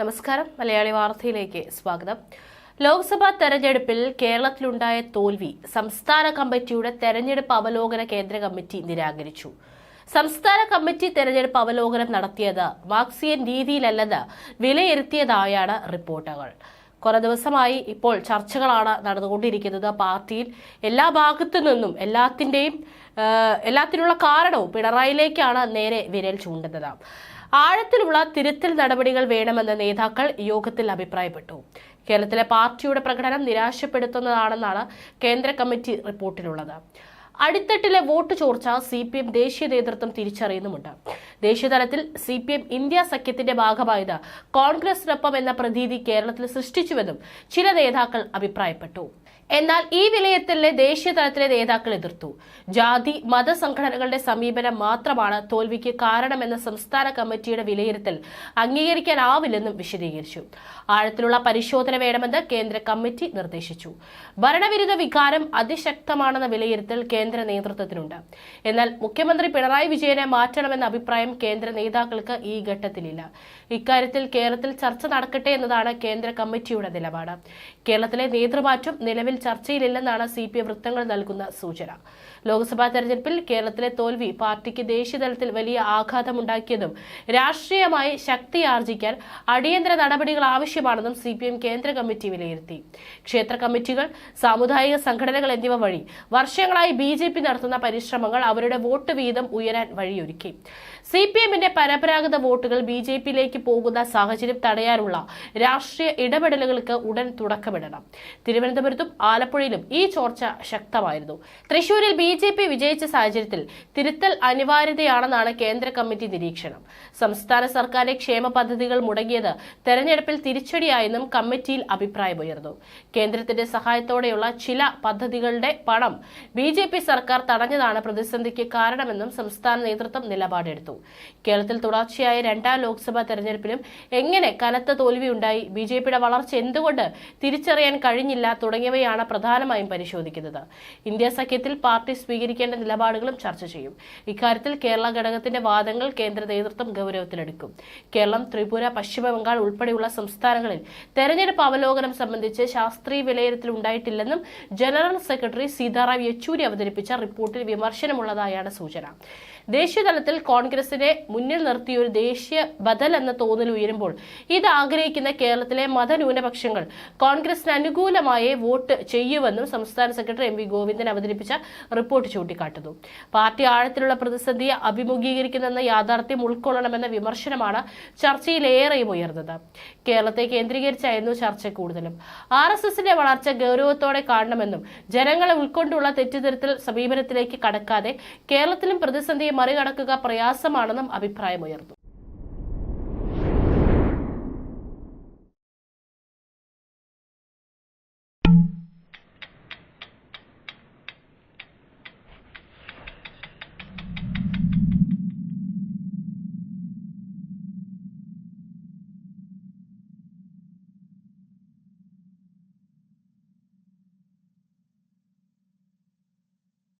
നമസ്കാരം. മലയാളി വാർത്തയിലേക്ക് സ്വാഗതം. ലോക്സഭാ തെരഞ്ഞെടുപ്പിൽ കേരളത്തിലുണ്ടായ തോൽവി സംസ്ഥാന കമ്മിറ്റിയുടെ തെരഞ്ഞെടുപ്പ് അവലോകന കേന്ദ്ര കമ്മിറ്റി നിരാകരിച്ചു. സംസ്ഥാന കമ്മിറ്റി തെരഞ്ഞെടുപ്പ് അവലോകനം നടത്തിയത് മാർക്സിയൻ രീതിയിലല്ലെന്ന് വിലയിരുത്തിയതായാണ് റിപ്പോർട്ടുകൾ. കുറെ ദിവസമായി ഇപ്പോൾ ചർച്ചകളാണ് നടന്നുകൊണ്ടിരിക്കുന്നത്. പാർട്ടിയിൽ എല്ലാ ഭാഗത്തു നിന്നും എല്ലാത്തിന്റെയും എല്ലാത്തിനുള്ള കാരണവും പിണറായിലേക്കാണ് നേരെ വിരൽ ചൂണ്ടുന്നത്. ആഴത്തിലുള്ള തിരുത്തൽ നടപടികൾ വേണമെന്ന് നേതാക്കൾ യോഗത്തിൽ അഭിപ്രായപ്പെട്ടു. കേരളത്തിലെ പാർട്ടിയുടെ പ്രകടനം നിരാശപ്പെടുത്തുന്നതാണെന്നാണ് കേന്ദ്ര കമ്മിറ്റി റിപ്പോർട്ടിലുള്ളത്. അടിത്തട്ടിലെ വോട്ട് ചോർച്ച സി പി എം ദേശീയ നേതൃത്വം തിരിച്ചറിയുന്നുമുണ്ട്. ദേശീയ തലത്തിൽ സി പി എം ഇന്ത്യ സഖ്യത്തിന്റെ ഭാഗമായത് കോൺഗ്രസിനൊപ്പം എന്ന പ്രതീതി കേരളത്തിൽ സൃഷ്ടിച്ചുവെന്നും ചില നേതാക്കൾ അഭിപ്രായപ്പെട്ടു. എന്നാൽ ഈ വിലയിരുത്തലിനെ ദേശീയ തലത്തിലെ നേതാക്കൾ എതിർത്തു. ജാതി മതസംഘടനകളുടെ സമീപനം മാത്രമാണ് തോൽവിക്ക് കാരണമെന്ന സംസ്ഥാന കമ്മിറ്റിയുടെ വിലയിരുത്തൽ അംഗീകരിക്കാനാവില്ലെന്നും വിശദീകരിച്ചു. ആഴത്തിലുള്ള പരിശോധന വേണമെന്ന് കേന്ദ്ര കമ്മിറ്റി നിർദ്ദേശിച്ചു. ഭരണവിരുദ്ധ വികാരം അതിശക്തമാണെന്ന വിലയിരുത്തൽ കേന്ദ്ര നേതൃത്വത്തിനുണ്ട്. എന്നാൽ മുഖ്യമന്ത്രി പിണറായി വിജയനെ മാറ്റണമെന്ന അഭിപ്രായം കേന്ദ്ര നേതാക്കൾക്ക് ഈ ഘട്ടത്തിലില്ല. ഇക്കാര്യത്തിൽ കേരളത്തിൽ ചർച്ച നടക്കട്ടെ എന്നതാണ് കേന്ദ്ര കമ്മിറ്റിയുടെ നിലപാട്. കേരളത്തിലെ നേതൃമാറ്റം നിലവിൽ ചർച്ചയിലില്ലെന്നാണ് സി പി വൃത്തങ്ങൾ നൽകുന്ന സൂചന. ലോക്സഭാ തെരഞ്ഞെടുപ്പിൽ കേരളത്തിലെ തോൽവി പാർട്ടിക്ക് ദേശീയ തലത്തിൽ വലിയ ആഘാതമുണ്ടാക്കിയതും രാഷ്ട്രീയമായി ശക്തി ആർജിക്കാൻ അടിയന്തര നടപടികൾ ആവശ്യമാണെന്നും സി പി എം കേന്ദ്ര കമ്മിറ്റി വിലയിരുത്തി. ക്ഷേത്ര കമ്മിറ്റികൾ സാമുദായിക സംഘടനകൾ എന്നിവ വഴി വർഷങ്ങളായി ബി ജെ പി നടത്തുന്ന പരിശ്രമങ്ങൾ അവരുടെ വോട്ട് വീതം ഉയരാൻ വഴിയൊരുക്കി. സി പി എമ്മിന്റെ പരമ്പരാഗത വോട്ടുകൾ ബി ജെ പിയിലേക്ക് പോകുന്ന സാഹചര്യം തടയാനുള്ള രാഷ്ട്രീയ ഇടപെടലുകൾക്ക് ഉടൻ തുടക്കമിടണം. തിരുവനന്തപുരത്തും ആലപ്പുഴയിലും ഈ ചോർച്ച ശക്തമായിരുന്നു. തൃശൂരിൽ ബി ജെ പി വിജയിച്ച സാഹചര്യത്തിൽ തിരുത്തൽ അനിവാര്യതയാണെന്നാണ് കേന്ദ്ര കമ്മിറ്റി നിരീക്ഷണം. സംസ്ഥാന സർക്കാരിന്റെ ക്ഷേമ പദ്ധതികൾ മുടങ്ങിയത് തെരഞ്ഞെടുപ്പിൽ തിരിച്ചടിയായെന്നും കമ്മിറ്റിയിൽ അഭിപ്രായമുയർന്നു. കേന്ദ്രത്തിന്റെ സഹായത്തോടെയുള്ള ചില പദ്ധതികളുടെ പണം ബി ജെ പി സർക്കാർ തടഞ്ഞതാണ് പ്രതിസന്ധിക്ക് കാരണമെന്നും സംസ്ഥാന നേതൃത്വം നിലപാടെടുത്തു. കേരളത്തിൽ തുടർച്ചയായ രണ്ടാം ലോക്സഭാ തെരഞ്ഞെടുപ്പിലും എങ്ങനെ കനത്ത തോൽവിയുണ്ടായി? ബി ജെ പിയുടെ വളർച്ച എന്തുകൊണ്ട് തിരിച്ചറിയാൻ കഴിഞ്ഞില്ല തുടങ്ങിയവയാണ് പ്രധാനമായും പരിശോധിക്കുന്നത്. ഇന്ത്യ സഖ്യത്തിൽ പാർട്ടി സ്വീകരിക്കേണ്ട നിലപാടുകളും ചർച്ച ചെയ്യും. ഇക്കാര്യത്തിൽ കേരള ഘടകത്തിന്റെ വാദങ്ങൾ കേന്ദ്ര നേതൃത്വം ഗൗരവത്തിലെടുക്കും. കേരളം ത്രിപുര പശ്ചിമബംഗാൾ ഉൾപ്പെടെയുള്ള സംസ്ഥാനങ്ങളിൽ തെരഞ്ഞെടുപ്പ് അവലോകനം സംബന്ധിച്ച് ശാസ്ത്രീയ വിലയിരുത്തൽ ഉണ്ടായിട്ടില്ലെന്നും ജനറൽ സെക്രട്ടറി സീതാറാം യെച്ചൂരി അവതരിപ്പിച്ച റിപ്പോർട്ടിൽ വിമർശനമുള്ളതായാണ് സൂചന. ദേശീയതലത്തിൽ കോൺഗ്രസിനെ മുന്നിൽ നിർത്തിയ ഒരു ദേശീയ ബദൽ എന്ന തോന്നൽ ഉയരുമ്പോൾ ഇത് ആഗ്രഹിക്കുന്ന കേരളത്തിലെ മതന്യൂനപക്ഷങ്ങൾ കോൺഗ്രസിന് അനുകൂലമായേ വോട്ട് ചെയ്യുമെന്നും സംസ്ഥാന സെക്രട്ടറി എം വി ഗോവിന്ദൻ അവതരിപ്പിച്ച റിപ്പോർട്ട് ചൂണ്ടിക്കാട്ടുന്നു. പാർട്ടി ആഴത്തിലുള്ള പ്രതിസന്ധിയെ അഭിമുഖീകരിക്കുന്നെന്ന യാഥാർത്ഥ്യം ഉൾക്കൊള്ളണമെന്ന വിമർശനമാണ് ചർച്ചയിലേറെയും ഉയർന്നത്. കേരളത്തെ കേന്ദ്രീകരിച്ചായിരുന്നു ചർച്ച കൂടുതലും. ആർ എസ് എസിന്റെ വളർച്ച ഗൗരവത്തോടെ കാണണമെന്നും ജനങ്ങളെ ഉൾക്കൊണ്ടുള്ള തെറ്റിദ്ധരത്തിൽ സമീപനത്തിലേക്ക് കടക്കാതെ കേരളത്തിലും പ്രതിസന്ധിയെ മറികടക്കുക പ്രയാസമാണെന്നും അഭിപ്രായമുയർന്നു